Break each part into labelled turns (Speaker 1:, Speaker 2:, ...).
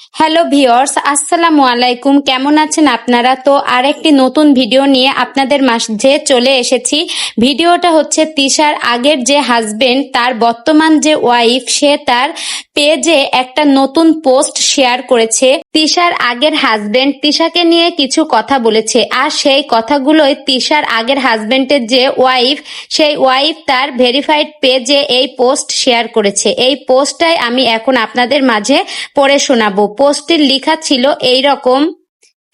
Speaker 1: Hello viewers আসসালামু আলাইকুম কেমন আছেন আপনারা? তো আর একটি নতুন ভিডিও নিয়ে আপনাদের মাঝে চলে এসেছি। ভিডিওটা হচ্ছে তিশার আগের যে হাজবেন্ড তার বর্তমান যে ওয়াইফ সে তার পেজে একটা নতুন পোস্ট শেয়ার করেছে তিশার আগের হাজবেন্ড। তিশাকে নিয়ে কিছু কথা বলেছে আর সেই কথাগুলোই তিশার আগের হাজবেন্ডের যে ওয়াইফ, সেই ওয়াইফ তার ভেরিফাইড পেজে এই পোস্ট শেয়ার করেছে। এই পোস্টটাই আমি এখন আপনাদের মাঝে পড়ে শোনাবো। পোস্টের লেখা ছিল এই রকম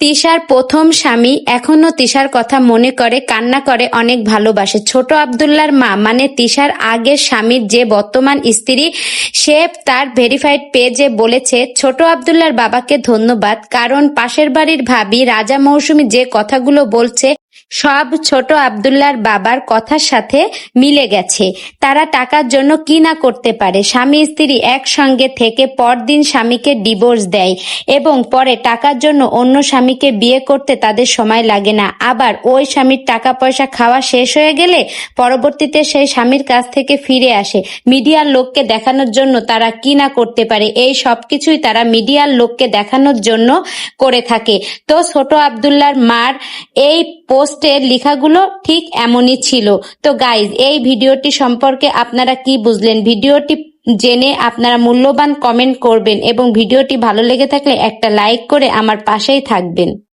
Speaker 1: তিশার প্রথম স্বামী এখনও তিশার কথা মনে করে, কান্না করে, অনেক ভালোবাসে। ছোট আবদুল্লার মা মানে তিশার আগের স্বামীর যে বর্তমান স্ত্রী, সে তার ভেরিফাইড পেজে বলেছে, ছোট আবদুল্লার বাবাকে ধন্যবাদ, কারণ পাশের বাড়ির ভাবি রাজা মৌসুমী যে কথাগুলো বলছে সব ছোট আবদুল্লার বাবার কথার সাথে মিলে গেছে। তারা টাকার জন্য কি না করতে পারে? স্বামী স্ত্রী একসঙ্গে থেকে পরদিন স্বামীকে ডিভোর্স দেয় এবং পরে টাকার জন্য অন্য স্বামীকে বিয়ে করতে তাদের সময় লাগে না। আবার ওই স্বামীর টাকা পয়সা খাওয়া শেষ হয়ে গেলে পরবর্তীতে সেই স্বামীর কাছ থেকে ফিরে আসে। মিডিয়ার লোককে দেখানোর জন্য তারা কি না করতে পারে? এই সবকিছুই তারা মিডিয়ার লোককে দেখানোর জন্য করে থাকে। তো ছোট আবদুল্লার মার এই পোস্টের লেখাগুলো ঠিক এমনই ছিল। তো গাইজ এই ভিডিওটি সম্পর্কে আপনারা কি বুঝলেন? ভিডিওটি জেনে আপনারা মূল্যবান কমেন্ট করবেন এবং ভিডিওটি ভালো লেগে থাকলে একটা লাইক করে আমার পাশেই থাকবেন।